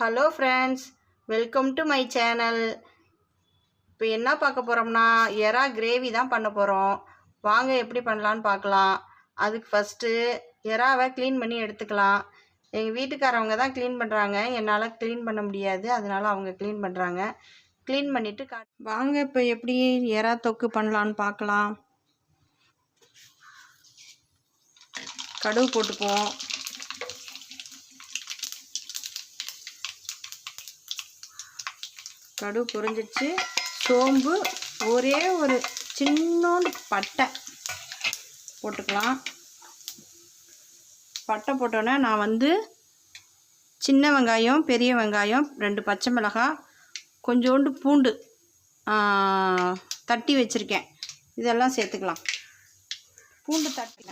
Hello friends welcome to my channel இப்போ என்ன பார்க்க போகிறோம்னா எறா கிரேவி தான் பண்ண போகிறோம் வாங்க எப்படி பண்ணலான்னு பார்க்கலாம். அதுக்கு ஃபஸ்ட்டு எறாவை க்ளீன் பண்ணி எடுத்துக்கலாம். எங்கள் வீட்டுக்காரவங்க தான் க்ளீன் பண்ணுறாங்க என்னால் க்ளீன் பண்ண முடியாது. அதனால அவங்க க்ளீன் பண்ணுறாங்க க்ளீன் பண்ணிவிட்டு கா வாங்க இப்போ எப்படி எறா தொக்கு பண்ணலான்னு பார்க்கலாம். கடுகு போட்டுக்குவோம். கடுகு பொரிஞ்சிடுச்சு சோம்பு ஒரே ஒரு சின்னோண்டு பட்டை போட்டுக்கலாம். பட்டை போட்டோன்னே நான் வந்து சின்ன வெங்காயம் பெரிய வெங்காயம் ரெண்டு பச்சை மிளகாய் கொஞ்சோண்டு பூண்டு தட்டி வச்சுருக்கேன். இதெல்லாம் சேர்த்துக்கலாம். பூண்டு தட்டி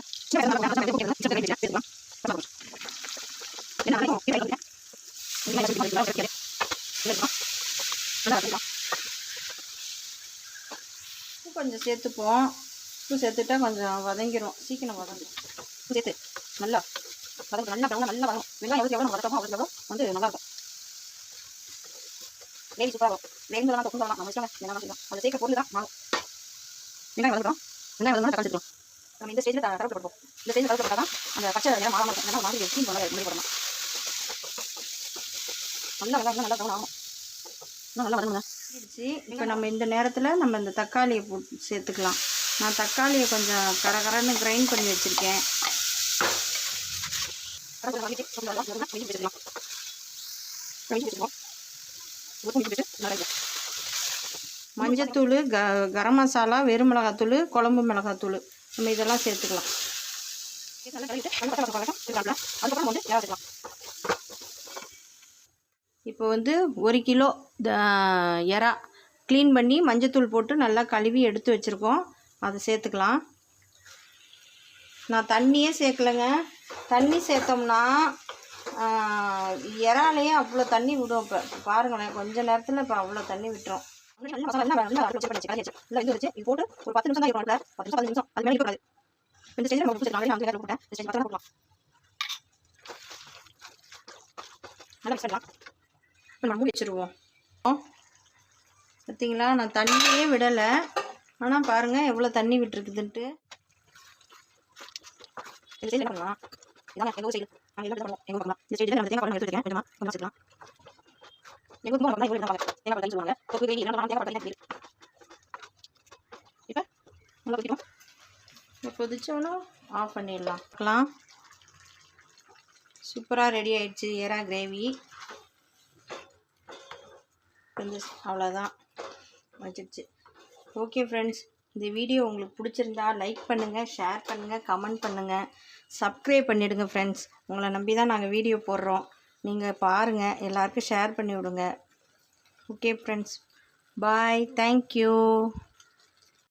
உப்பு கொஞ்சம் சேர்த்துப்போம். உப்பு சேர்த்துட்டா கொஞ்சம் வதங்கிடும் சீக்கிரம் வதங்கிடும் உப்பு சேர்த்து நல்லா வதங்க நல்லா வதங்க நல்லா வதங்கும் வெங்காயம் எவ்வளோ எவ்வளோ வதக்கமோ அவ்வளோ எவ்வளோ வந்து நல்லா இருக்கும். கிரேவி சூப்பராக இருக்கும் கிரேவி தான் தொக்கும் வரலாம் நம்ம இஷ்டம் என்ன செய்யலாம். அதை சேர்க்க பொருள் தான் மாறும். வெங்காயம் வதக்கிறோம். வெங்காயம் வதங்க தக்காளி சேர்க்கிறோம் நம்ம இந்த ஸ்டேஜில் கருப்பு போடுவோம் இந்த ஸ்டேஜில் கருப்பு போட்டால் தான் அந்த பச்சை நேரம் மாறாமல் இருக்கும். ஏன்னா மாதிரி க்ளீன் பண்ண மாதிரி போடணும் நல்லா வெங்காயம் நல்லா தவணம் ஆகும். நல்லா இப்போ நம்ம இந்த நேரத்தில் நம்ம இந்த தக்காளியை போட்டு சேர்த்துக்கலாம். நான் தக்காளியை கொஞ்சம் கரகரன்னு கிரைண்ட் பண்ணி வச்சுருக்கேன். மஞ்சத்தூள் க கரம் மசாலா வெறும் மிளகாத்தூள் குழம்பு மிளகாத்தூள். நம்ம இதெல்லாம் சேர்த்துக்கலாம். அதுக்கப்புறம் வந்து வச்சுக்கலாம் இப்போ வந்து ஒரு கிலோ த- எறா க்ளீன் பண்ணி மஞ்சத்தூள் போட்டு நல்லா கழுவி எடுத்து வச்சுருக்கோம். அதை சேர்த்துக்கலாம். நான் தண்ணியே சேர்க்கலைங்க. தண்ணி சேர்த்தோம்னா இறாலையே அவ்வளோ தண்ணி விடும் இப்போ. பாருங்களேன் கொஞ்சம் நேரத்தில் இப்போ அவ்வளோ தண்ணி விட்டுரும். போட்டு ஒரு பத்து நிமிஷம் தான் பத்து நிமிஷம் பதினஞ்சு நிமிஷம் அது மேலே ஸ்டேஜில் போட்டேன் நல்லா மிக்ஸ் பண்ணலாம் நம்ம வச்சுருவோம். பார்த்தீங்களா நான் தண்ணியே விடலை. ஆனால் பாருங்கள் எவ்வளோ தண்ணி விட்டுருக்குதுன்ட்டு. பண்ணலாம். எங்கள் சைடு நாங்கள் எல்லாம் பண்ணுவோம் எங்கள் பண்ணலாம். இந்த ஸ்டேஜில் நம்ம தேங்காய் பழம் எடுத்துருக்கேன் கொஞ்சமா கொஞ்சம் சேர்க்கலாம் எங்கள் ஊருக்கு போனால் இவ்வளோ தேங்காய் பழம் சொல்லுவாங்க தொக்கு வெயில் என்ன தேங்காய் பழம் தான் இப்போ நல்லா பிடிக்கும் இப்போ கொதிச்சோன்னா ஆஃப் பண்ணிடலாம். சூப்பராக ரெடி ஆயிடுச்சு. எறா கிரேவி கொஞ்சம் அவ்வளோதான். வச்சிருச்சு ஓகே ஃப்ரெண்ட்ஸ் இந்த வீடியோ உங்களுக்கு பிடிச்சிருந்தா லைக் பண்ணுங்கள் ஷேர் பண்ணுங்கள் கமெண்ட் பண்ணுங்கள் சப்ஸ்கிரைப் பண்ணிவிடுங்க ஃப்ரெண்ட்ஸ் உங்களை நம்பி தான் நாங்கள் வீடியோ போடுறோம். நீங்கள் பாருங்கள் எல்லாருக்கும் ஷேர் பண்ணி விடுங்க ஓகே ஃப்ரெண்ட்ஸ் பாய் தேங்க்யூ